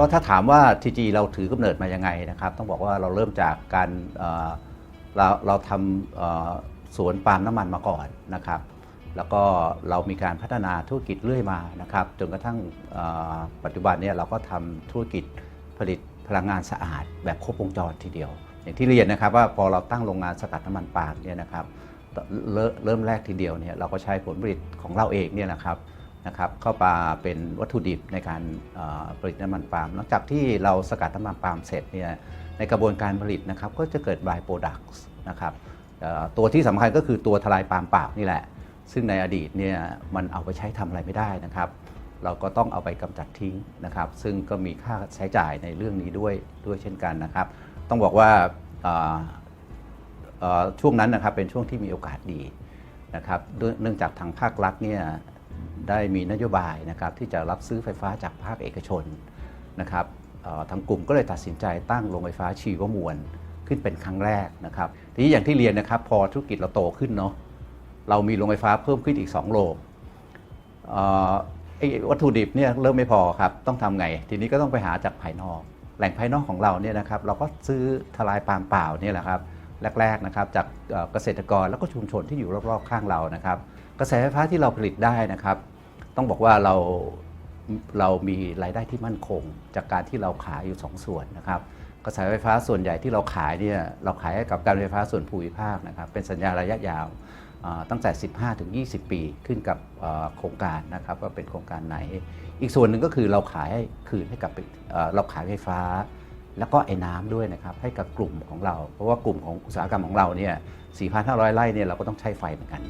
ก็ถ้าถามว่า TG เราถือกำเนิดมายังไงนะครับ ต้องบอกว่าเราเริ่มจากการเเราเราทำสวนปาล์มน้ำมันมาก่อนนะครับ แล้วก็เรามีการพัฒนาธุรกิจเรื่อยมานะครับ จนกระทั่งปัจจุบันเนี่ยเราก็ทำธุรกิจผลิตพลังงานสะอาดแบบครบวงจรทีเดียว อย่างที่เรียนนะครับว่าพอเราตั้งโรงงานสกัดน้ำมันปาล์มเนี่ยนะครับเริ่มเริ่มแรกทีเดียวเนี่ยเราก็ใช้ผลผลิตของเราเองเนี่ยนะครับ นะครับเข้ามาเป็นวัตถุดิบในการผลิตน้ำมันปาล์มหลังจากที่เราสกัดน้ำมันปาล์มเสร็จเนี่ยในกระบวนการผลิตนะครับก็จะเกิด by products นะครับตัวที่สำคัญก็คือตัวทลายปาล์มเปล่านี่แหละ ซึ่งในอดีตเนี่ยมันเอาไปใช้ทำอะไรไม่ได้นะครับ เราก็ต้องเอาไปกำจัดทิ้งนะครับ ซึ่งก็มีค่าใช้จ่ายในเรื่องนี้ด้วยด้วยเช่นกันนะครับ ต้องบอกว่าช่วงนั้นนะครับเป็นช่วงที่มีโอกาสดีนะครับเนื่องจากทางภาครัฐเนี่ย ได้มีนโยบายนะครับที่จะรับซื้อไฟฟ้าจากภาคเอกชนนะครับทางกลุ่มก็เลยตัดสินใจตั้งโรงไฟฟ้าชีวมวลขึ้นเป็นครั้งแรกนะครับ ทีนี้อย่างที่เรียนนะครับพอธุรกิจเราโตขึ้นเนาะเรามีโรงไฟฟ้าเพิ่มขึ้นอีก 2 โรงไอ้วัตถุดิบเนี่ยเริ่มไม่พอครับต้องทำไง ทีนี้ก็ต้องไปหาจากภายนอก แหล่งภายนอกของเราเนี่ยนะครับเราก็ซื้อทลายปาล์มเปล่าเนี่ยแหละครับ แรกๆนะครับจากเกษตรกรแล้วก็ชุมชนที่อยู่รอบๆข้างเรานะครับ กระแสไฟฟ้าที่เราผลิตได้นะครับ ต้องบอกว่าเราเรามีรายได้ที่มั่นคง จากการที่เราขายอยู่ 2 ส่วนนะครับกระแสไฟฟ้าส่วนใหญ่ที่เราขายเนี่ยเราขายให้กับการไฟฟ้าส่วนภูมิภาคนะครับ เป็นสัญญาระยะยาวตั้งแต่ 15 ถึง 20 ปีขึ้นกับโครงการนะครับว่าเป็นโครงการไหน อีกส่วนหนึ่งก็คือเราขายให้คืนให้กับเราขายไฟฟ้า แล้วก็ไอ้น้ำด้วยนะครับให้กับกลุ่มของเรา เพราะว่ากลุ่มของอุตสาหกรรมของเราเนี่ย4,500 ไร่เนี่ยเราก็ต้องใช้ไฟเหมือนกัน